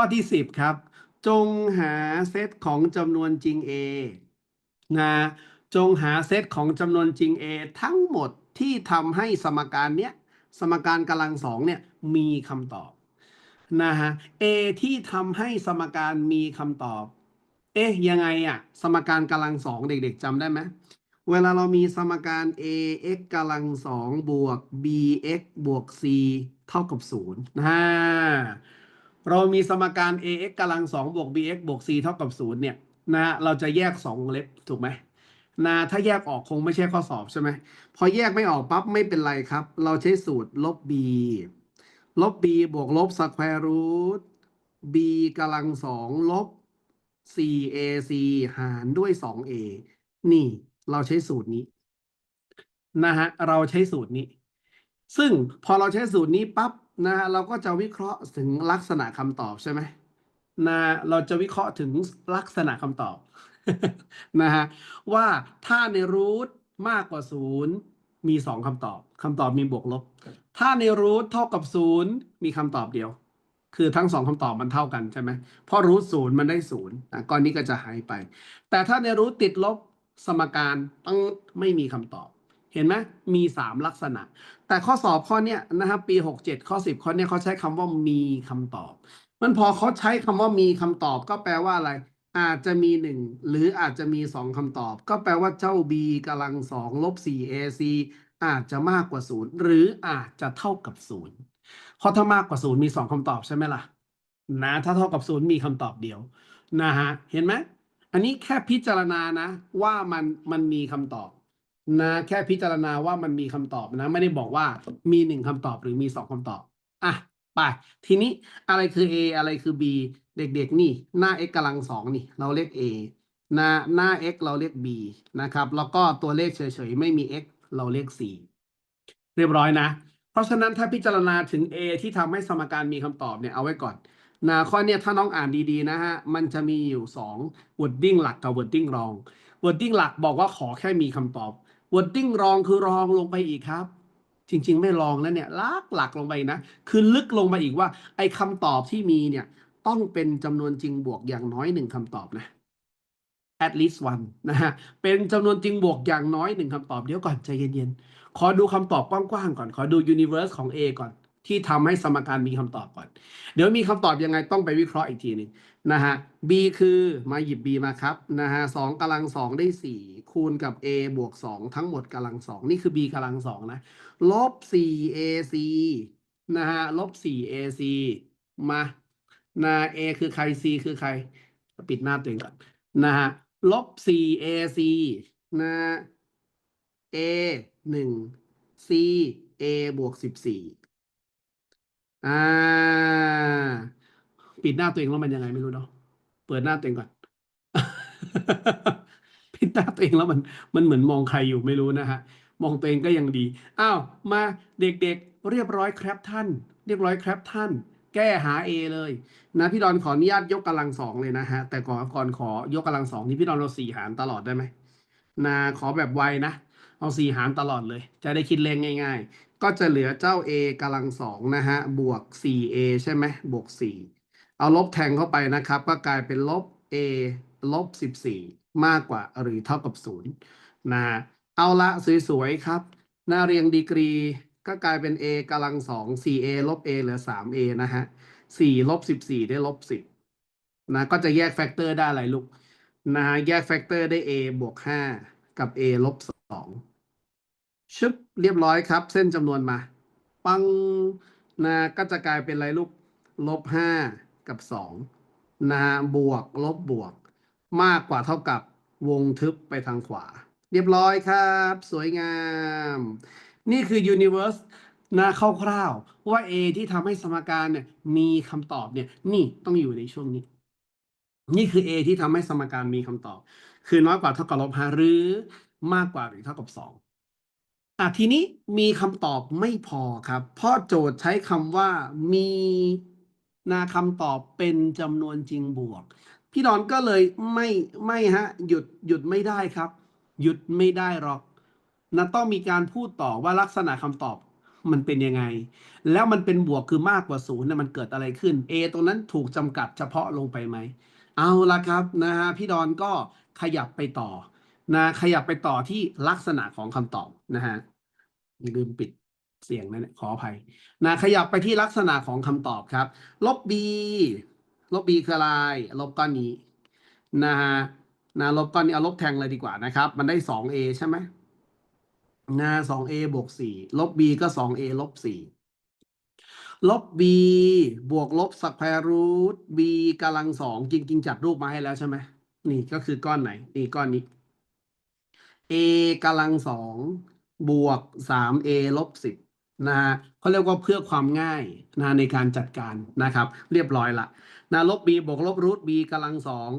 ข้อที่สิบครับ จงหาเซตของจำนวนจริง A นะจงหาเซตของจำนวนจริง A ทั้งหมดที่ทำให้สมการเนี้ยสมการกำลังสองเนี่ยมีคำตอบนะฮะ A ที่ทำให้สมการมีคำตอบ เอ๊ะยังไงอะสมการกำลังสองเด็กๆจำได้ไหมเวลาเรามีสมการ ax กำลังสองบวก bx บวก c เท่ากับศูนย์นะ เรามีสมการ ax กำลังสองบวก bx บวก c เท่ากับศูนย์เนี่ยนะเราจะแยกสองเล็บถูกไหมนะถ้าแยกออกคงไม่ใช่ข้อสอบใช่ไหมพอแยกไม่ออกปั๊บไม่เป็นไรครับ เราใช้สูตรลบ b ลบ b บวกลบสแควร์รูท b กำลังสองลบ 4ac หารด้วย 2a นี่เราใช้สูตรนี้นะฮะเราใช้สูตรนี้ ซึ่งพอเราใช้สูตรนี้ปั๊บ นะฮะเราก็จะวิเคราะห์ถึงลักษณะคำตอบใช่ไหมนะเราจะวิเคราะห์ถึงลักษณะคำตอบนะฮะว่าถ้าในรูทมากกว่าศูนย์มีสองคำตอบ คำตอบมีบวกลบ ถ้าในรูทเท่ากับศูนย์มีคำตอบเดียว คือทั้งสองคำตอบมันเท่ากันใช่ไหมเพราะรูทศูนย์มันได้ศูนย์อะก้อนนี้ก็จะหายไป แต่ถ้าในรูทติดลบสมการตั้งไม่มีคำตอบ เห็นไหมมีสามลักษณะ แต่ข้อสอบข้อเนี้ยนะครับปีหกเจ็ดข้อสิบข้อเนี้ยเขาใช้คำว่ามีคำตอบ มันพอเขาใช้คำว่ามีคำตอบก็แปลว่าอะไร อาจจะมีหนึ่งหรืออาจจะมีสองคำตอบ ก็แปลว่าเจ้า b กำลังสองลบสี่ ac อาจจะมากกว่าศูนย์หรืออาจจะเท่ากับศูนย์เพราะถ้ามากกว่าศูนย์มีสองคำตอบใช่ไหมล่ะนะถ้าเท่ากับศูนย์มีคำตอบเดียวนะฮะเห็นไหมอันนี้แค่พิจารณานะว่ามันมันมีคำตอบ นะแค่พิจารณาว่ามันมีคำตอบนะ ไม่ได้บอกว่ามีหนึ่งคำตอบหรือมีสองคำตอบ อะ ไป ทีนี้อะไรคือ A อะไรคือ B เด็กๆ นี่ หน้า x กำลังสองนี่ เราเรียก A หน้าหน้า x เราเรียก b นะครับ แล้วก็ตัวเลขเฉยๆ ไม่มี x เราเรียก c เรียบร้อยนะ เพราะฉะนั้นถ้าพิจารณาถึง A ที่ทำให้สมการมีคำตอบเนี่ยเอาไว้ก่อนนะข้อเนี้ยถ้าน้องอ่านดีๆนะฮะ มันจะมีอยู่สอง wording หลักกับ wording รอง wording หลักบอกว่าขอแค่มีคำตอบ wording รองคือรองลงไปอีกครับ จริง ๆ ไม่รองแล้วเนี่ยลักหลักลงไปนะ คือลึกลงไปอีกว่า ไอ้คำตอบที่มีเนี่ย ต้องเป็นจำนวนจริงบวกอย่างน้อยหนึ่งคำตอบนะ at least one นะฮะ เป็นจำนวนจริงบวกอย่างน้อยหนึ่งคำตอบเดี๋ยวก่อนใจเย็นๆ ขอดูคำตอบกว้างๆก่อน ขอดู universe ของ A ก่อน ที่ทำให้สมการมีคำตอบก่อน เดี๋ยวมีคำตอบยังไงต้องไปวิเคราะห์อีกทีหนึ่ง นะฮะ b คือมาหยิบ b มาครับนะฮะสองกำลังสองได้สี่คูณกับ a บวกสองทั้งหมดกำลังสองนี่คือ b กำลังสองนะลบสี่ ac นะฮะลบสี่ ac มานะ a คือใคร c คือใคร ปิดหน้าตัวเองก่อนนะฮะลบสี่ ac นะ a หนึ่ง c a บวกสิบสี่อ่า ปิดหน้าตัวเองแล้วมันยังไงไม่รู้เนาะเปิดหน้าตัวเองก่อนปิดหน้าตัวเองแล้วมันมันเหมือนมองใครอยู่ไม่รู้นะฮะมองตัวเองก็ยังดีอ้าวมาเด็กๆเรียบร้อยครับท่าน เรียบร้อยครับท่าน แก้หา A เลย นะพี่ดอนขออนุญาตยกกำลังสองเลยนะฮะแต่ก่อนก่อนขอยกกำลังสองนี่พี่ดอนเราสี่หารตลอดได้ไหมนะขอแบบไวนะเอาสี่หารตลอดเลย จะได้คิดเลขง่าย ๆ ก็จะเหลือเจ้า a กำลังสองนะฮะบวก 4a ใช่ไหมบวก 4 เอาลบแทงเข้าไปนะครับ ก็กลายเป็นลบ a ลบ 14 มากกว่าหรือเท่ากับ 0 นะฮะเอาละสวยๆครับ หน้าเรียงดีกรีก็กลายเป็น a กำลังสอง 4a ลบ a เหลือ 3a นะฮะ 4 ลบ 14 ได้ลบ 10 นะ ก็จะแยกแฟกเตอร์ได้อะไรลูก นะฮะ แยกแฟกเตอร์ได้ a บวก 5 กับ a ลบ 2 ชึบเรียบร้อยครับ เส้นจำนวนมา ปัง นะ ก็จะกลายเป็นอะไรลูก ลบ 5 กับ2นะบวกลบบวก มากกว่าเท่ากับวงทึบไปทางขวา เรียบร้อยครับ สวยงาม นี่คือ universe นะคร่าวๆว่า A ที่ทำให้สมการเนี่ยมีคำตอบเนี่ย นี่ต้องอยู่ในช่วงนี้ นี่คือ A ที่ทำให้สมการมีคำตอบ คือน้อยกว่าเท่ากับลบห้าหรือมากกว่าหรือเท่ากับสองอะทีนี้มีคำตอบไม่พอครับ เพราะโจทย์ใช้คำว่ามี นาคำตอบเป็นจำนวนจริงบวก พี่ดอนก็เลยไม่ไม่ฮะหยุดหยุดไม่ได้ครับ หยุดไม่ได้หรอกนะต้องมีการพูดต่อว่าลักษณะคำตอบมันเป็นยังไง แล้วมันเป็นบวกคือมากกว่าศูนย์เนี่ยมันเกิดอะไรขึ้น A ตรงนั้นถูกจำกัดเฉพาะลงไปไหม เอาละครับนะฮะพี่ดอนก็ขยับไปต่อนะขยับไปต่อที่ลักษณะของคำตอบนะฮะอย่าลืมปิด เสียงนะเนี่ยขออภัยนะขยับไปที่ลักษณะของคำตอบครับ ลบ b ลบ b คืออะไร ลบก้อนนี้นะฮะนะลบก้อนนี้เอาลบแทงเลยดีกว่านะครับ มันได้ 2a ใช่ไหมนะ 2a บวก4ลบ b ก็ 2a ลบ4ลบ b บวกลบสแควร์รูท b กำลังสองจริง ๆ จัดรูปมาให้แล้วใช่ไหมนี่ก็คือก้อนไหน นี่ก้อนนี้ a กำลังสองบวก 3a ลบสิบ นะฮะเขาเรียกว่าเพื่อความง่ายนะในการจัดการนะครับ เรียบร้อยละนะลบ b บวกลบรูท b กำลังสอง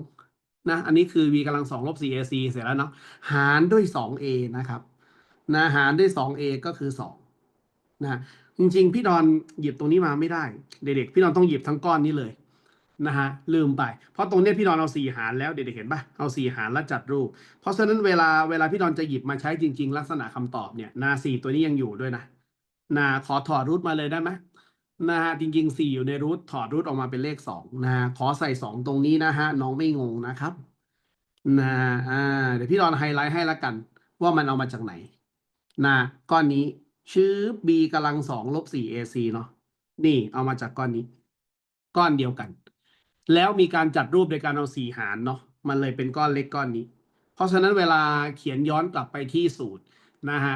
นะอันนี้คือ b กำลังสองลบ 4ac เสร็จแล้วเนาะหารด้วย 2a นะครับนะหารด้วย 2a ก็คือ 2 นะจริงๆ พี่ดอนหยิบตรงนี้มาไม่ได้ เด็กๆ พี่ดอนต้องหยิบทั้งก้อนนี้เลยนะฮะลืมไป เพราะตรงเนี้ยพี่ดอนเอาสี่หารแล้วเด็กๆเห็นปะเอาสี่หารแล้วจัดรูป เพราะฉะนั้นเวลาเวลาพี่ดอนจะหยิบมาใช้จริง ๆ ลักษณะคำตอบเนี่ยนาสี่ตัวนี้ยังอยู่ด้วยนะ นาขอถอดรูทมาเลยได้ไหมนะฮะจริงๆสี่อยู่ในรูทถอดรูทออกมาเป็นเลขสองนะขอใส่สองตรงนี้นะฮะน้องไม่งงนะครับนะอ่าเดี๋ยวพี่ดอนไฮไลท์ให้ละกัน ว่ามันเอามาจากไหนนะก้อนนี้ชื่อ b กำลังสองลบสี่ ac เนาะนี่เอามาจากก้อนนี้ ก้อนเดียวกัน แล้วมีการจัดรูปโดยการเอาสี่หารเนาะมันเลยเป็นก้อนเล็กก้อนนี้ เพราะฉะนั้นเวลาเขียนย้อนกลับไปที่สูตรนะฮะ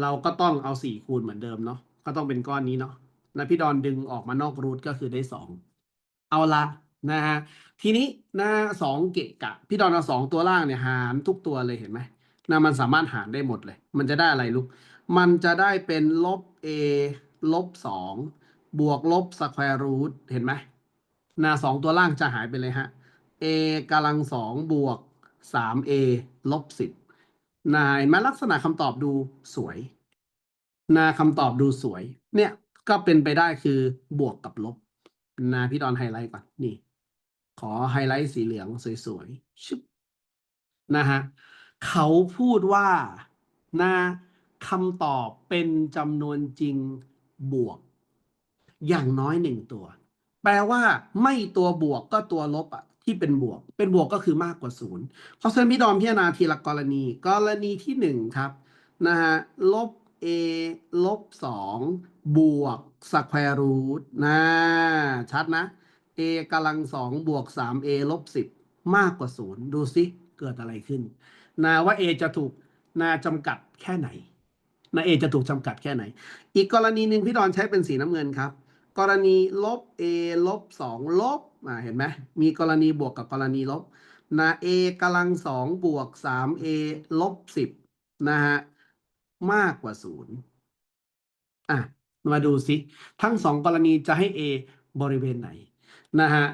เราก็ต้องเอาสี่คูณเหมือนเดิมเนาะก็ต้องเป็นก้อนนี้เนาะนะพี่ดอนดึงออกมานอกรูทก็คือได้สองเอาละนะฮะทีนี้หน้าสองเกะกะ พี่ดอนเอาสองตัวล่างเนี่ยหารทุกตัวเลยเห็นไหมนะมันสามารถหารได้หมดเลย มันจะได้อะไรลูก มันจะได้เป็นลบ a ลบสองบวกลบสแควร์รูทเห็นไหมนาสองตัวล่างจะหายไปเลยฮะ a กำลังสองบวกสาม a ลบสิบ นาเห็นไหมลักษณะคำตอบดูสวยนาคำตอบดูสวย เนี่ยก็เป็นไปได้คือบวกกับลบนาพี่ดอนไฮไลท์ก่อนนี่ ขอไฮไลท์สีเหลืองสวยๆชุบนะฮะเขาพูดว่านาคำตอบเป็นจำนวนจริงบวก อย่างน้อยหนึ่งตัว แปลว่าไม่ตัวบวกก็ตัวลบอะ ที่เป็นบวก เป็นบวกก็คือมากกว่าศูนย์เพราะฉะนั้นพี่ดอมพิจารณาทีละกรณี กรณีที่หนึ่งครับนะฮะลบ a ลบสองบวกสแควร์รูทนะชัดนะ a กำลังสองบวกสาม a ลบสิบมากกว่าศูนย์ดูสิเกิดอะไรขึ้นนะว่า a จะถูกนาจำกัดแค่ไหนนะ a จะถูกจำกัดแค่ไหน อีกกรณีหนึ่งพี่ดอนใช้เป็นสีน้ำเงินครับ กรณีลบ a ลบสองลบอ่าเห็นไหมมีกรณีบวกกับกรณีลบนะ a กำลังสองบวกสาม a ลบสิบนะฮะมากกว่าศูนย์อะมาดูสิทั้งสองกรณีจะให้ a บริเวณไหนนะฮะ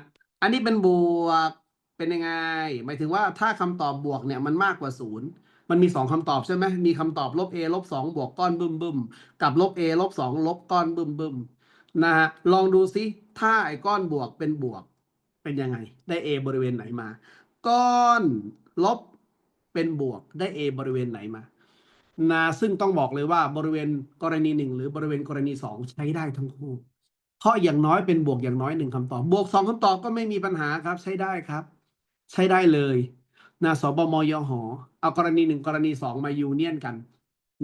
อันนี้เป็นบวกเป็นยังไง หมายถึงว่าถ้าคำตอบบวกเนี่ยมันมากกว่าศูนย์มันมีสองคำตอบใช่ไหมมีคำตอบลบ a ลบสองบวกก้อนบึ้มบึ้มกับลบ a ลบสองลบก้อนบึ้มบึ้ม นะฮะลองดูซิถ้าไอ้ก้อนบวกเป็นบวกเป็นยังไง ได้ A บริเวณไหนมา ก้อนลบเป็นบวกได้ A บริเวณไหนมานะซึ่งต้องบอกเลยว่าบริเวณกรณีหนึ่งหรือบริเวณกรณีสองใช้ได้ทั้งคู่ เพราะอย่างน้อยเป็นบวกอย่างน้อยหนึ่งคำตอบ บวกสองคำตอบก็ไม่มีปัญหาครับ ใช้ได้ครับ ใช้ได้เลยนะสบมยหอเอากรณีหนึ่งกรณีสองมายูเนียนกัน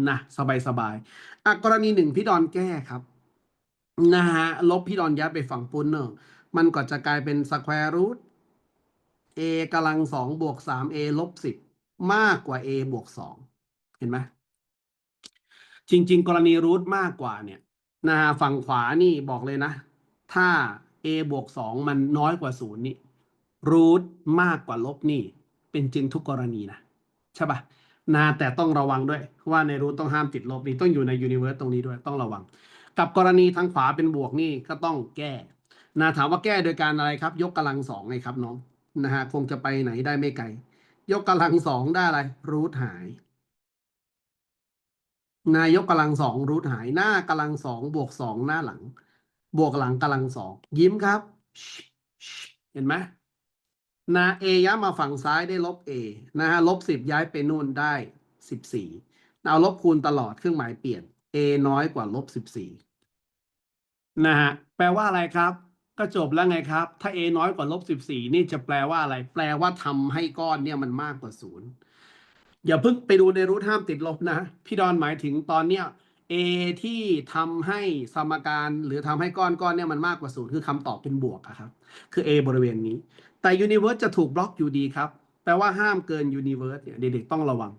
นะสบายสบายอะกรณีหนึ่งพี่ดอนแก้ครับ นะฮะ ลบพี่ดอนย้าไปฝั่งปุนเนอร์มันก็จะกลายเป็นสแควร์รูท a กำลังสองบวกสาม a ลบสิบมากกว่า a บวกสองเห็นไหมจริง ๆ กรณีรูทมากกว่าเนี่ยนะฮะฝั่งขวานี่บอกเลยนะ ถ้า a บวกสองมันน้อยกว่าศูนย์นี่รูทมากกว่าลบนี่ เป็นจริงทุกกรณีนะใช่ปะนะแต่ต้องระวังด้วยว่าในรูทต้องห้ามติดลบนี่ต้องอยู่ในยูนิเวอร์สตรงนี้ด้วยต้องระวัง กับกรณีทางขวาเป็นบวกนี่ก็ต้องแก้นะถามว่าแก้โดยการอะไรครับ ยกกำลังสองไงครับน้องนะฮะคงจะไปไหนได้ไม่ไกล ยกกำลังสองได้อะไร รูทหายนายกกำลังสองรูทหายหน้ากำลังสองบวกสองหน้าหลัง บวกหลังกำลังสองยิ้มครับ เห็นไหมนาเอย้ายมาฝั่งซ้ายได้ลบเอนะฮะลบสิบย้ายไปนู่นได้สิบสี่เอาลบคูณตลอดเครื่องหมายเปลี่ยน a น้อยกว่าลบสิบสี่นะฮะแปลว่าอะไรครับ ก็จบแล้วไงครับ ถ้า a น้อยกว่าลบสิบสี่นี่จะแปลว่าอะไร แปลว่าทำให้ก้อนเนี่ยมันมากกว่าศูนย์อย่าเพิ่งไปดูในรูทห้ามติดลบนะ พี่ดอนหมายถึงตอนเนี้ย a ที่ทำให้สมการหรือทำให้ก้อนก้อนเนี่ยมันมากกว่าศูนย์คือคำตอบเป็นบวกครับ คือ a บริเวณนี้ แต่ universe จะถูกบล็อกอยู่ดีครับแปลว่าห้ามเกิน universe เนี่ยเด็กๆต้องระวัง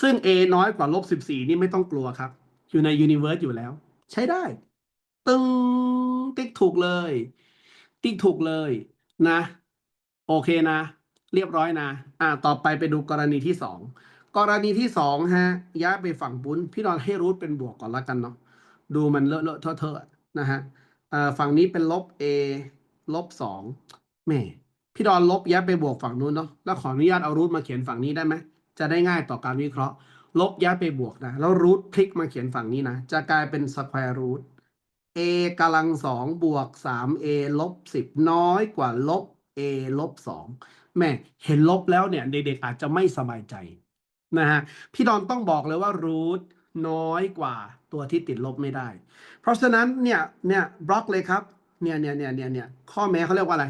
ซึ่ง a น้อยกว่าลบสิบสี่นี่ไม่ต้องกลัวครับ อยู่ใน universe อยู่แล้ว ใช้ได้ ตึงติ๊กถูกเลย ติ๊กถูกเลยนะ โอเคนะ เรียบร้อยนะ อ่าต่อไปไปดูกรณีที่สองกรณีที่สองฮะย้ายไปฝั่งปุ้นพี่นอนให้รูทเป็นบวกก่อนละกันเนาะดูมันเลอะเลอะเทอะเทอะนะฮะฝั่งนี้เป็นลบ a ลบสองแม่พี่ดอนลบย้ายไปบวกฝั่งนู้นเนาะแล้วขออนุญาตเอารูทมาเขียนฝั่งนี้ได้ไหมจะได้ง่ายต่อการวิเคราะห์ ลบย้ายไปบวกนะ แล้วรูทพลิกมาเขียนฝั่งนี้นะ จะกลายเป็นสแควร์รูท a กำลังสองบวกสาม a ลบสิบน้อยกว่าลบ a ลบสองแม่เห็นลบแล้วเนี่ยเด็กๆอาจจะไม่สบายใจนะฮะพี่ดอนต้องบอกเลยว่ารูทน้อยกว่าตัวที่ติดลบไม่ได้ เพราะฉะนั้นเนี่ยเนี่ยบล็อกเลยครับเนี่ยเนี่ยเนี่ยเนี่ยเนี่ยข้อแม้เขาเรียกว่าอะไร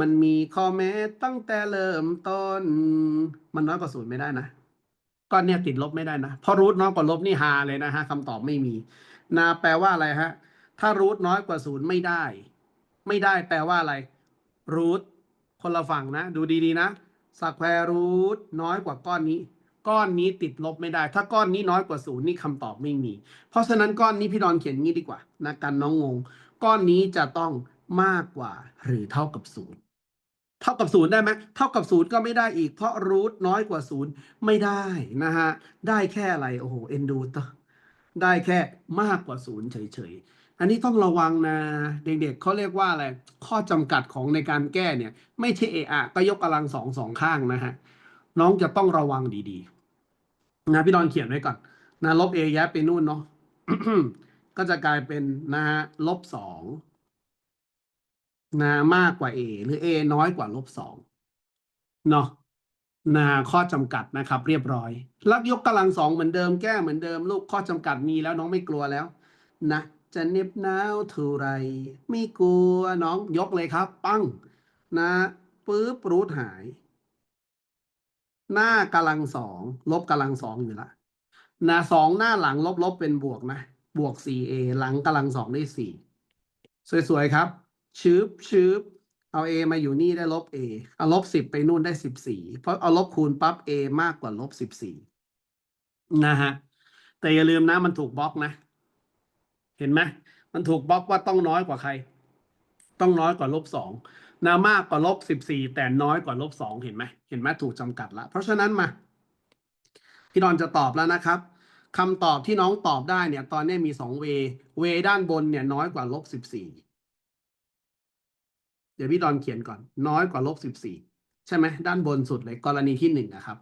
มันมีข้อแม้ตั้งแต่เริ่มต้น มันน้อยกว่าศูนย์ไม่ได้นะ ก้อนเนี่ยติดลบไม่ได้นะเพราะรูทน้อยกว่าลบนี่ฮาเลยนะฮะคำตอบไม่มีนะแปลว่าอะไรฮะ ถ้ารูทน้อยกว่าศูนย์ไม่ได้ ไม่ได้แปลว่าอะไรรูทคนละฝั่งนะ ดูดีๆนะสแควร์รูทน้อยกว่าก้อนนี้ ก้อนนี้ติดลบไม่ได้ ถ้าก้อนนี้น้อยกว่าศูนย์นี่คำตอบไม่มี เพราะฉะนั้นก้อนนี้พี่ดอนเขียนงี้ดีกว่านะกันน้องงง ก้อนนี้จะต้องมากกว่าหรือเท่ากับศูนย์ เท่ากับศูนย์ได้ไหมเท่ากับศูนย์ก็ไม่ได้อีก เพราะรูทน้อยกว่าศูนย์ไม่ได้นะฮะ ได้แค่อะไร โอ้โห เอ็นดูตะได้แค่มากกว่าศูนย์เฉยๆ อันนี้ต้องระวังนะ เด็กๆเขาเรียกว่าอะไร ข้อจำกัดของในการแก้เนี่ย ไม่ใช่เอะอะก็ยกกำลังสองสองข้างนะฮะ น้องจะต้องระวังดีๆ นะพี่ดอนเขียนไว้ก่อน นะลบ a ย้ายไปนู่นเนาะ ก็จะกลายเป็นนะฮะลบสอง นะมากกว่า a หรือ a น้อยกว่าลบสองเนาะนะข้อจำกัดนะครับ เรียบร้อยลักยกกำลังสองเหมือนเดิมแก้เหมือนเดิมลูกข้อจำกัดมีแล้วน้องไม่กลัวแล้วนะจะเน็บหนาวเท่าไรไม่กลัวน้องยกเลยครับ ปังนะปึ๊บรูทหาย หน้ากำลังสองลบกำลังสองอยู่ละนะสองหน้าหลังลบลบเป็นบวกนะ บวก 4a หลังกำลังสองได้สี่สวย ๆ ครับ ชืบชืบเอา a มาอยู่นี่ได้ลบ a เอาลบสิบไปนู่นได้สิบสี่เพราะเอาลบคูณปั๊บ a มากกว่าลบสิบสี่นะฮะ แต่อย่าลืมนะมันถูกบล็อกนะ เห็นไหมมันถูกบล็อกว่าต้องน้อยกว่าใคร ต้องน้อยกว่าลบสองนะมากกว่าลบสิบสี่แต่น้อยกว่าลบสองเห็นไหมเห็นไหมถูกจำกัดละเพราะฉะนั้นมา พี่ดอนจะตอบแล้วนะครับคำตอบที่น้องตอบได้เนี่ย ตอนนี้มีสองเว เวด้านบนเนี่ยน้อยกว่าลบสิบสี่ เดี๋ยวพี่ดอนเขียนก่อน น้อยกว่าลบสิบสี่ใช่ไหมด้านบนสุดเลยกรณีที่หนึ่งนะครับ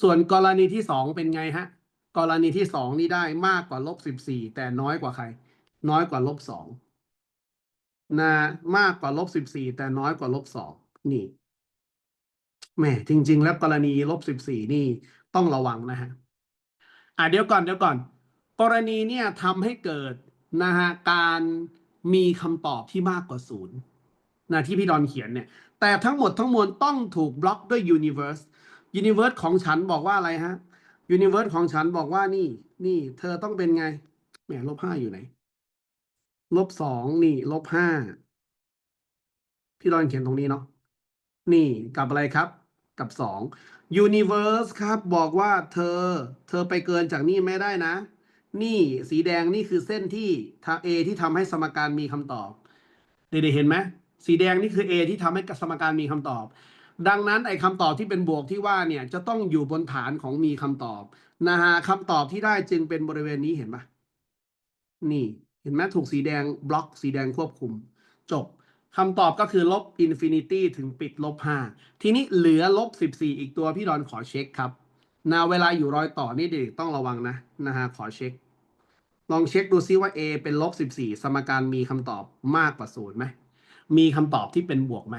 ส่วนกรณีที่สองเป็นไงฮะ กรณีที่สองนี่ได้มากกว่าลบสิบสี่แต่น้อยกว่าใคร น้อยกว่าลบสองนะมากกว่าลบสิบสี่แต่น้อยกว่าลบสองนี่แหมจริง ๆ แล้วกรณีลบสิบสี่นี่ต้องระวังนะฮะอะเดี๋ยวก่อนเดี๋ยวก่อน กรณีเนี่ยทำให้เกิดนะฮะการมีคำตอบที่มากกว่าศูนย์ นะที่พี่ดอนเขียนเนี่ย แต่ทั้งหมดทั้งมวลต้องถูกบล็อกด้วย universe universe ของฉันบอกว่าอะไรฮะ universe ของฉันบอกว่านี่ นี่เธอต้องเป็นไงแหมลบห้าอยู่ไหนลบสองนี่ลบห้าพี่ดอนเขียนตรงนี้เนาะนี่กับอะไรครับ กับสอง universe ครับบอกว่าเธอ เธอไปเกินจากนี่ไม่ได้นะ นี่สีแดงนี่คือเส้นที่ทาง A ที่ทำให้สมการมีคำตอบเด็กๆเห็นไหม สีแดงนี่คือ A ที่ทำให้สมการมีคำตอบ ดังนั้นไอ้คำตอบที่เป็นบวกที่ว่าเนี่ยจะต้องอยู่บนฐานของมีคำตอบนะฮะคำตอบที่ได้จึงเป็นบริเวณนี้เห็นปะนี่เห็นไหมถูกสีแดงบล็อกสีแดงควบคุม จบคำตอบก็คือลบอินฟินิตี้ถึงปิดลบห้าทีนี้เหลือลบสิบสี่อีกตัวพี่ดอนขอเช็คครับนาเวลาอยู่รอยต่อนี่เด็กต้องระวังนะนะฮะขอเช็ค ลองเช็คดูซิว่า A เป็นลบสิบสี่สมการมีคำตอบมากกว่าศูนย์ไหม มีคำตอบที่เป็นบวกไหม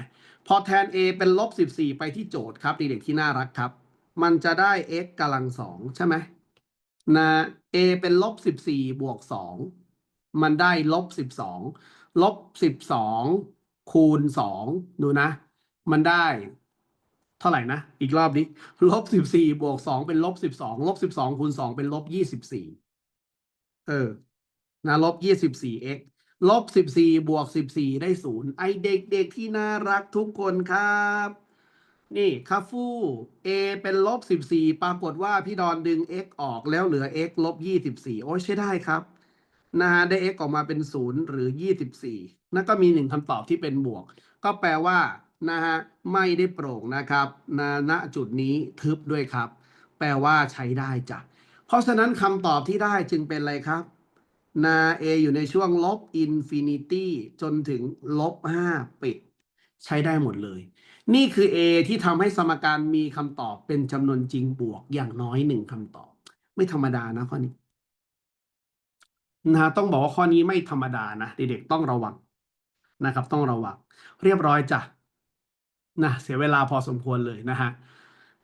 พอแทน A เป็นลบสิบสี่ไปที่โจทย์ครับเด็กๆที่น่ารักครับ มันจะได้ x กำลังสองใช่ไหมนะ a เป็นลบสิบสี่บวกสองมันได้ลบสิบสองลบสิบสองคูณสองดูนะ มันได้เท่าไหร่นะ อีกรอบนี้ลบสิบสี่บวกสองเป็นลบสิบสองลบสิบสองคูณสองเป็นลบยี่สิบสี่เออนะลบยี่สิบสี่ x ลบสิบสี่บวกสิบสี่ได้ศูนย์ไอเด็กๆที่น่ารักทุกคนครับ นี่คาฟู a เป็นลบสิบสี่ปรากฏว่าพี่ดอนดึง x ออกแล้วเหลือ x ลบยี่สิบสี่โอ้ใช้ได้ครับนะฮะได้ x ออกมาเป็นศูนย์หรือยี่สิบสี่นั่นก็มีหนึ่งคำตอบที่เป็นบวก ก็แปลว่านะฮะไม่ได้โปร่งนะครับนะณจุดนี้ทึบด้วยครับ แปลว่าใช้ได้จ้ะเพราะฉะนั้นคำตอบที่ได้จึงเป็นอะไรครับ นา a อยู่ในช่วงลบอินฟินิตี้จนถึงลบห้าปิด ใช้ได้หมดเลย นี่คือ a ที่ทำให้สมการมีคำตอบเป็นจำนวนจริงบวกอย่างน้อยหนึ่งคำตอบ ไม่ธรรมดานะข้อนี้นะต้องบอกว่าข้อนี้ไม่ธรรมดานะเด็กๆต้องระวังนะครับ ต้องระวัง เรียบร้อยจ้ะนะเสียเวลาพอสมควรเลยนะฮะ